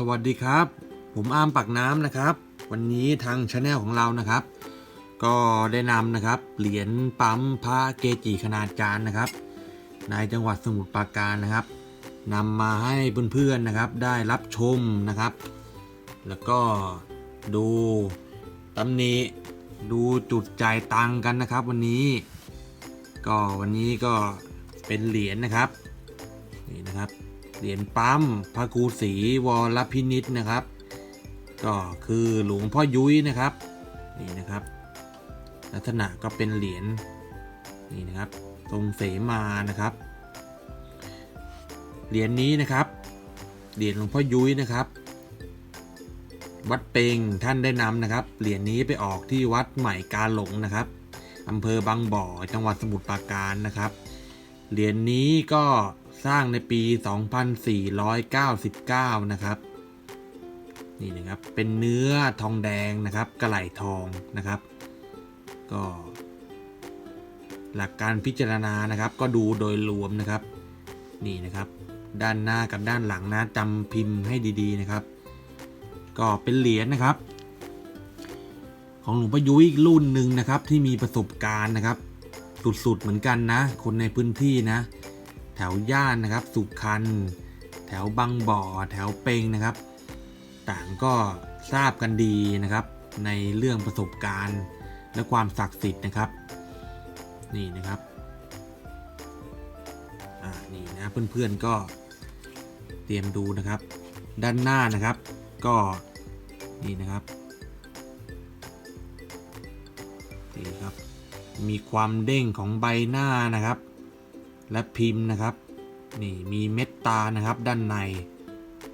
สวัสดีครับ ผมอามปักน้ำนะครับ วันนี้ทางช anel ของเรานะครับ ก็ได้นำนะครับ เหรียญปั๊มพระเกจิขนาดจานนะครับ ในจังหวัดสมุทรปราการนะครับนำมาให้เพื่อนๆนะครับ ได้รับชมนะครับ แล้วก็ดูตำหนิดูจุดจ่ายตังกันนะครับ วันนี้ ก็วันนี้ก็เป็นเหรียญนะครับนี่นะครับ เหรียญปั๊มพระครูศรีวรพินิษนะครับ ก็คือหลวงพ่อยุ้ยนะครับนี่นะครับ ลักษณะก็เป็นเหรียญนี่นะครับทรงเสมานะครับเหรียญนี้นะครับเหรียญหลวงพ่อยุ้ยนะครับ วัดเปงท่านได้นำนะครับเหรียญนี้ไปออกที่วัดใหม่กาหลงนะครับอำเภอบางบ่อจังหวัดสมุทรปราการนะครับเหรียญนี้ก็ สร้างในปี 2499 นะครับ นี่นะครับเป็นเนื้อทองแดงนะครับกระไหลทองนะครับ ก็ หลักการพิจารณานะครับ ก็ดูโดยรวมนะครับ นี่นะครับ ด้านหน้ากับด้านหลังนะจำพิมพ์ให้ดีๆนะครับ ก็เป็นเหรียญนะครับของหลวงพ่อยุ้ยอีกรุ่นหนึ่งนะครับที่มีประสบการณ์นะครับ สุดๆเหมือนกันนะ คนในพื้นที่นะ แถวย่านนะครับ สุขันแถวบางบ่อ แถวเปงนะครับ ต่างก็ทราบกันดีนะครับ ในเรื่องประสบการณ์และความศักดิ์สิทธิ์นะครับ นี่นะครับอ่านี่นะเพื่อนๆก็เตรียมดูนะครับ ด้านหน้านะครับ ก็นี่นะครับนี่ครับ มีความเด้งของใบหน้านะครับ และพิมพ์นะครับนี่มีเม็ดตานะครับด้านใน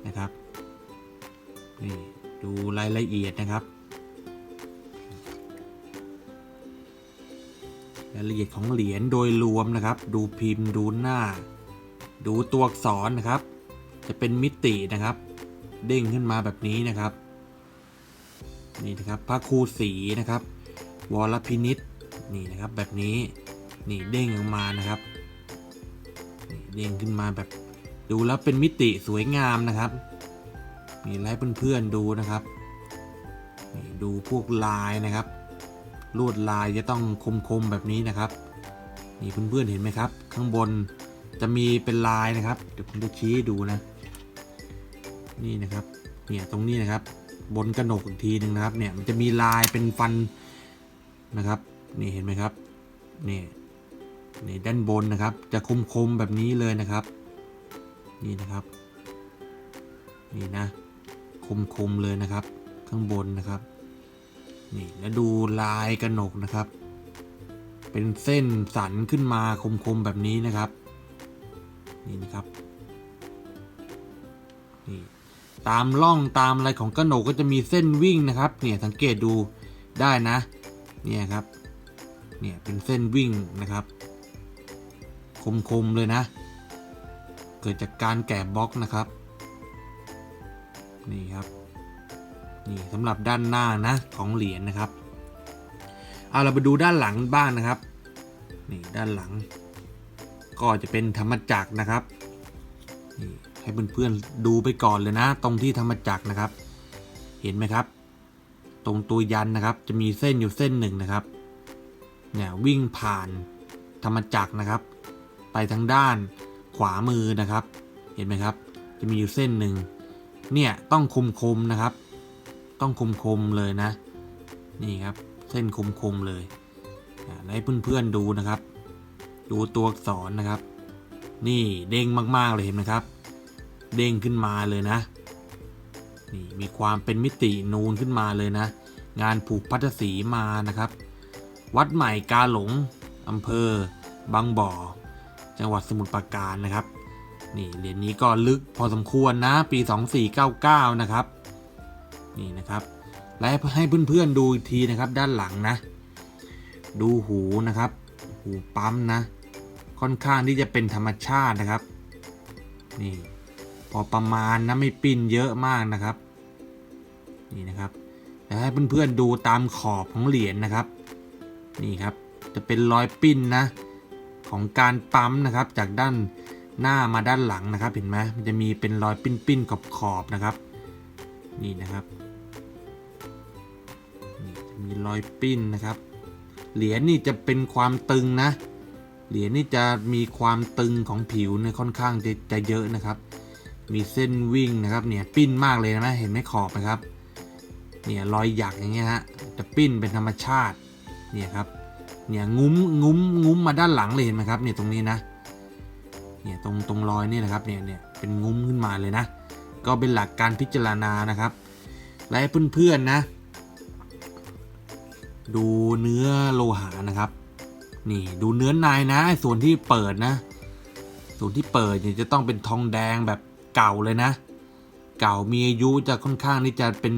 นะครับนี่ดูรายละเอียดนะครับ รายละเอียดของเหรียญโดยรวมนะครับ ดูพิมพ์ดูหน้า ดูตัวอักษรนะครับ จะเป็นมิตินะครับ เด้งขึ้นมาแบบนี้นะครับนี่นะครับพระครูศรีนะครับ วรพินิษนี่นะครับแบบนี้นี่เด้งออกมานะครับ เด้งขึ้นมาแบบดูแล้วเป็นมิติสวยงามนะครับนี่ให้เพื่อนๆดูนะครับนี่ดูพวกลายนะครับ ลวดลายจะต้องคมๆแบบนี้นะครับ นี่เพื่อนๆเห็นไหมครับ ข้างบนจะมีเป็นลายนะครับ เดี๋ยวผมจะชี้ดูนะ นี่นะครับ เนี่ยตรงนี้นะครับ บนกระหนกอีกทีหนึ่งนะครับ เนี่ยมันจะมีลายเป็นฟันนะครับ นี่เห็นไหมครับ นี่ นี่ด้านบนนะครับ จะคมๆแบบนี้เลยนะครับ นี่นะครับ นี่นะ คมๆเลยนะครับ ข้างบนนะครับ นี่แล้วดูลายกระหนกนะครับ เป็นเส้นสันขึ้นมาคมๆแบบนี้นะครับ นี่นะครับนี่ตามร่องตามอะไรของกระหนกก็จะมีเส้นวิ่งนะครับ เนี่ยสังเกตดูได้นะ เนี่ยครับ เนี่ยเป็นเส้นวิ่งนะครับ คมๆเลยนะ เกิดจากการแกะบล็อกนะครับ นี่ครับ นี่สำหรับด้านหน้านะของเหรียญนะครับ เอาเราไปดูด้านหลังบ้างนะครับ นี่ด้านหลัง ก็จะเป็นธรรมจักรนะครับ นี่ให้เพื่อนๆดูไปก่อนเลยนะ ตรงที่ธรรมจักรนะครับ เห็นไหมครับ ตรงตัวยันนะครับ จะมีเส้นอยู่เส้นหนึ่งนะครับเนี่ยวิ่งผ่านธรรมจักรนะครับ ไปทางด้านขวามือนะครับ เห็นไหมครับ จะมีอยู่เส้นหนึ่งเนี่ยต้องคมๆนะครับ ต้องคมๆเลยนะ นี่ครับเส้นคมๆเลยให้เพื่อนๆดูนะครับ ดูตัวอักษรนะครับ นี่เด้งมากๆเลยเห็นไหมครับ เด้งขึ้นมาเลยนะ นี่มีความเป็นมิตินูนขึ้นมาเลยนะ งานผูกพัทสีมานะครับ วัดใหม่กาหลงอำเภอบางบ่อ จังหวัดสมุทรปราการนะครับนี่เหรียญนี้ก็ลึกพอสมควรนะปี 2499 นะครับนี่นะครับ และให้เพื่อนๆดูอีกทีนะครับด้านหลังนะ ดูหูนะครับ หูปั๊มนะ ค่อนข้างที่จะเป็นธรรมชาตินะครับนี่พอประมาณนะไม่ปิ้นเยอะมากนะครับนี่นะครับแล้วให้เพื่อนๆดูตามขอบของเหรียญนะครับ นี่ครับ จะเป็นรอยปิ้นนะ ของการปั๊มนะครับ จากด้านหน้ามาด้านหลังนะครับ เห็นไหมมันจะมีเป็นรอยปิ้นๆขอบๆนะครับ นี่นะครับนี่จะมีรอยปิ้นนะครับ เหรียญนี่จะเป็นความตึงนะ เหรียญนี่จะมีความตึงของผิวเนี่ยค่อนข้างจะจะเยอะนะครับ มีเส้นวิ่งนะครับเนี่ยปิ้นมากเลยนะเห็นไหมขอบนะครับ เนี่ยรอยหยักอย่างเงี้ยฮะจะปิ้นเป็นธรรมชาติเนี่ยครับ เนี่ยงุ้มงุ้มงุ้มมาด้านหลังเลยเห็นไหมครับเนี่ยตรงนี้นะเนี่ยตรงตรงรอยนี่นะครับเนี่ยเนี่ยเป็นงุ้มขึ้นมาเลยนะ ก็เป็นหลักการพิจารณานะครับ และเพื่อนๆนะ ดูเนื้อโลหะนะครับ นี่ดูเนื้อในนะส่วนที่เปิดนะ ส่วนที่เปิดเนี่ยจะต้องเป็นทองแดงแบบเก่าเลยนะ เก่ามีอายุจะค่อนข้างที่จะเป็น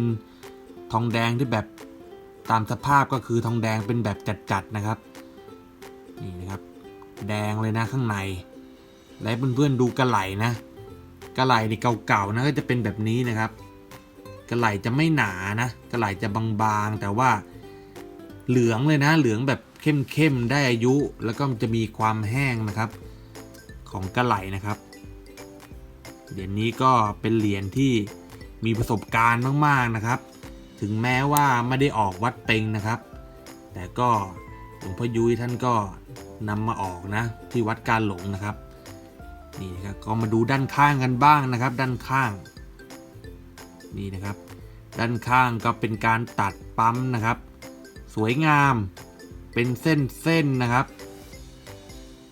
ทองแดงที่แบบ ตามสภาพก็คือทองแดงเป็นแบบจัดๆนะครับ นี่นะครับ แดงเลยนะข้างในและเพื่อนๆดูกระไหลนะ กระไหลในเก่าๆนะก็จะเป็นแบบนี้นะครับ กระไหลจะไม่หนานะกระไหลจะบางๆ แต่ว่าเหลืองเลยนะ เหลืองแบบเข้มๆได้อายุ แล้วก็จะมีความแห้งนะครับ ของกระไหลนะครับเหรียญนี้ก็เป็นเหรียญที่มีประสบการณ์มากๆนะครับ ถึงแม้ว่าไม่ได้ออกวัดเต็งนะครับ แต่ก็หลวงพ่อยุ้ยท่านก็นำมาออกนะที่วัดการหลงนะครับนี่นะครับก็มาดูด้านข้างกันบ้างนะครับ ด้านข้างนี่นะครับ ด้านข้างก็เป็นการตัดปั๊มนะครับ สวยงามเป็นเส้นเส้นนะครับ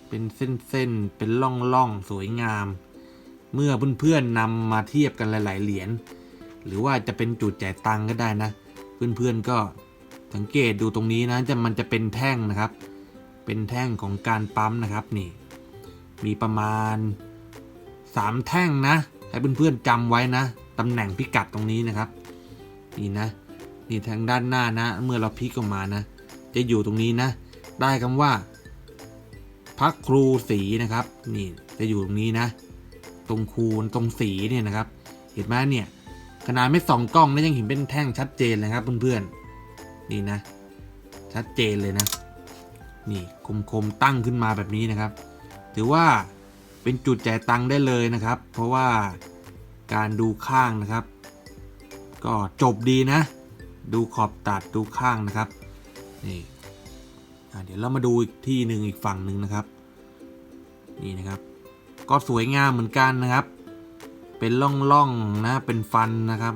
เป็นเส้นเส้นเป็นล่องล่องสวยงาม เมื่อเพื่อนๆนำมาเทียบกันหลาย ๆ เหรียญ หรือว่าจะเป็นจุดจ่ายตังก็ได้นะ เพื่อนๆก็สังเกตดูตรงนี้นะจะมันจะเป็นแท่งนะครับ เป็นแท่งของการปั๊มนะครับนี่ มีประมาณ 3 แท่งนะ ให้เพื่อนๆจำไว้นะตำแหน่งพิกัดตรงนี้นะครับ นี่นะนี่ทางด้านหน้านะ เมื่อเราพลิกออกมานะ จะอยู่ตรงนี้นะ ได้คำว่าพระครูสีนะครับ นี่จะอยู่ตรงนี้นะ ตรงคูณตรงสีเนี่ยนะครับ เห็นไหมเนี่ย ขนาดไม่ส่องกล้องนะยังเห็นเป็นแท่งชัดเจนเลยครับเพื่อนๆนี่นะ ชัดเจนเลยนะ นี่คมๆตั้งขึ้นมาแบบนี้นะครับ ถือว่าเป็นจุดจ่ายตังค์ได้เลยนะครับ เพราะว่าการดูข้างนะครับ ก็จบดีนะ ดูขอบตัดดูข้างนะครับนี่เดี๋ยวเรามาดูอีกที่หนึ่งอีกฝั่งหนึ่งนะครับ นี่นะครับ ก็สวยงามเหมือนกันนะครับ เป็นร่องๆนะเป็นฟันนะครับ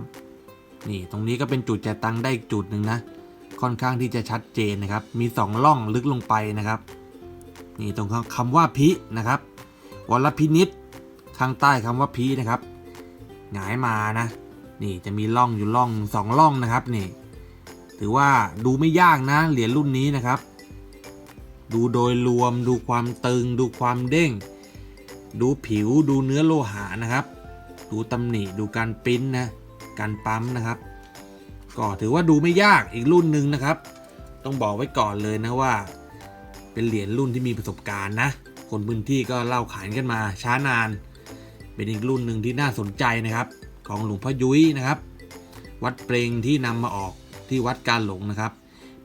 นี่ตรงนี้ก็เป็นจุดจ่ายตังค์ได้จุดหนึ่งนะ ค่อนข้างที่จะชัดเจนนะครับ มีสองร่องลึกลงไปนะครับ นี่ตรงคำว่าพินะครับวรพินิษข้างใต้คำว่าพินะครับ หงายมานะ นี่จะมีร่องอยู่ร่องสองร่องนะครับนี่ ถือว่าดูไม่ยากนะเหรียญรุ่นนี้นะครับ ดูโดยรวมดูความตึง ดูความเด้ง ดูผิวดูเนื้อโลหะนะครับ ดูตำหนิดูการปริ้นนะการปั๊มนะครับ ก็ถือว่าดูไม่ยากอีกรุ่นหนึ่งนะครับ ต้องบอกไว้ก่อนเลยนะว่า เป็นเหรียญรุ่นที่มีประสบการณ์นะ คนพื้นที่ก็เล่าขานกันมาช้านาน เป็นอีกรุ่นหนึ่งที่น่าสนใจนะครับ ของหลวงพ่อยุ้ยนะครับ วัดเปรงที่นำมาออกที่วัดการหลงนะครับ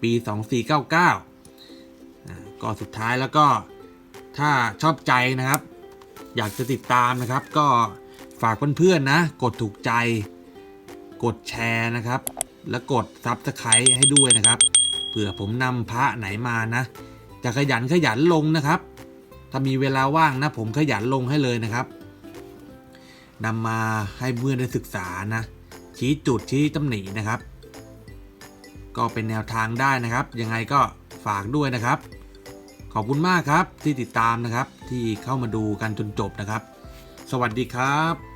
ปี 2499อ่าก็สุดท้ายแล้วก็ถ้าชอบใจนะครับ อยากจะติดตามนะครับก็ ฝากเพื่อนๆนะ กดถูกใจ กดแชร์นะครับ และกดซับสไครต์ให้ด้วยนะครับเผื่อผมนำพระไหนมานะ จะขยันขยันลงนะครับ ถ้ามีเวลาว่างนะ ผมขยันลงให้เลยนะครับนำมาให้เพื่อนได้ศึกษานะ ชี้จุดชี้ตำหนินะครับ ก็เป็นแนวทางได้นะครับ ยังไงก็ฝากด้วยนะครับ ขอบคุณมากครับที่ติดตามนะครับ ที่เข้ามาดูกันจนจบนะครับ วัสดีครับ